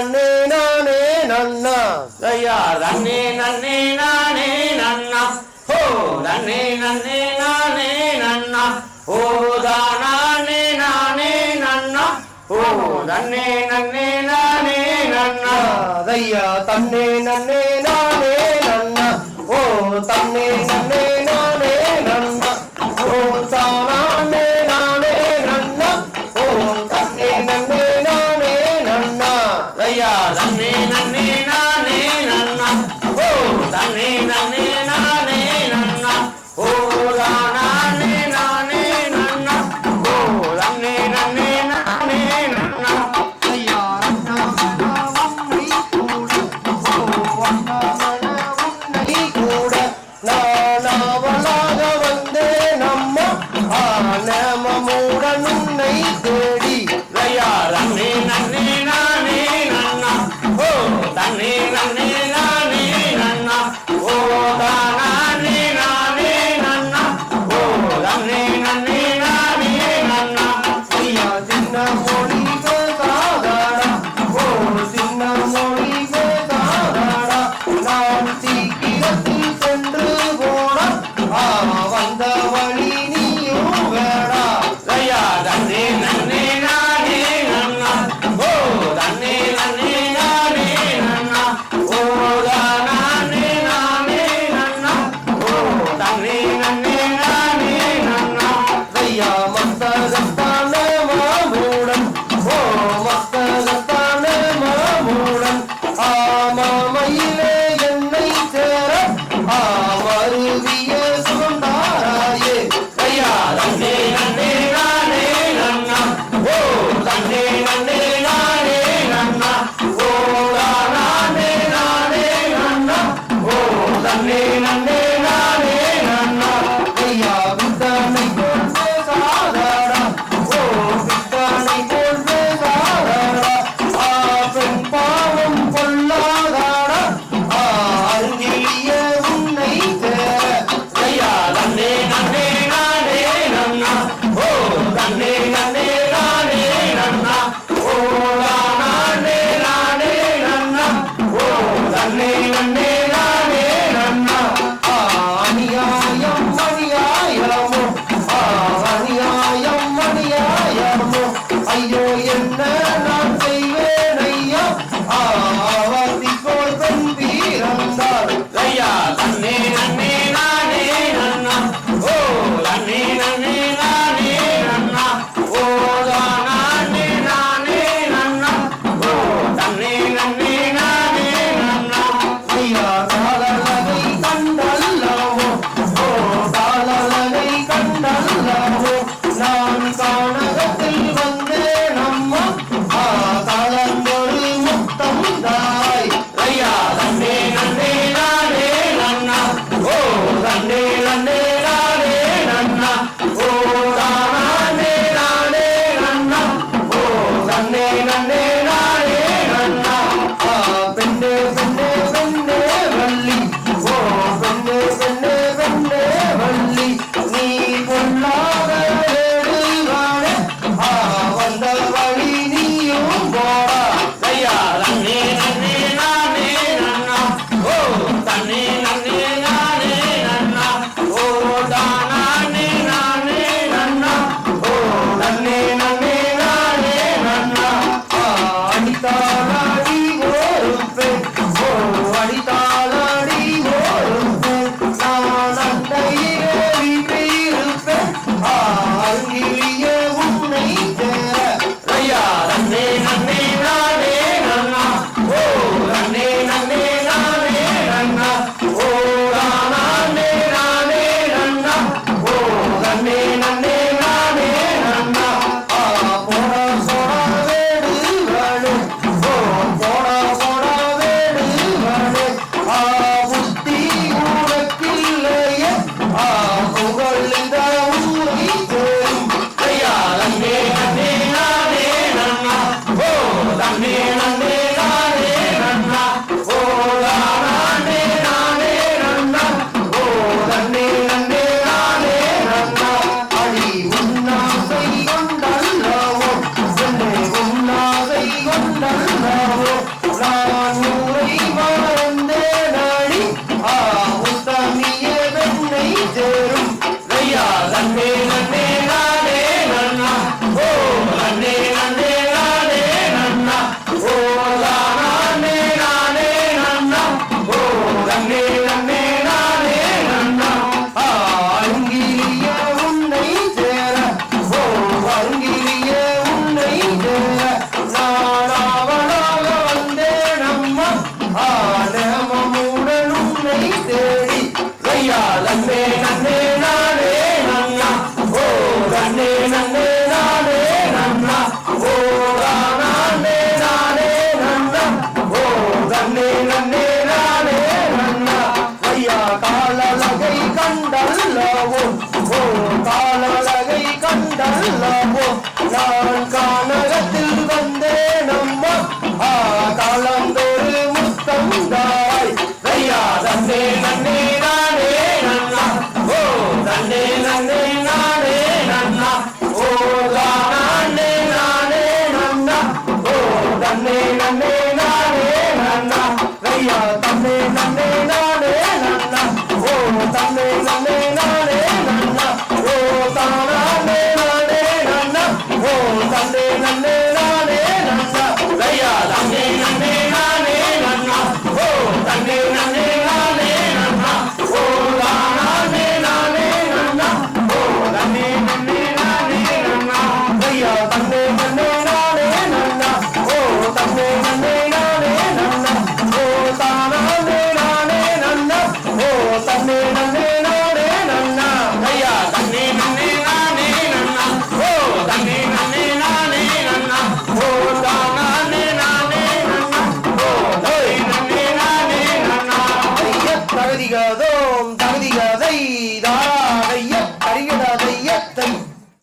నన్నే నానే నన్న. అయ్యా నన్నే నన్నే నానే నన్న. హో నన్నే నన్నే నానే నన్న. ఓ దానానే నానే నన్న. ఓ నన్నే నన్నే నానే నన్న. దయ్యా తన్నే నన్నే అయ్యా నన్నే నన్నే నానే நான் கானகத்தில்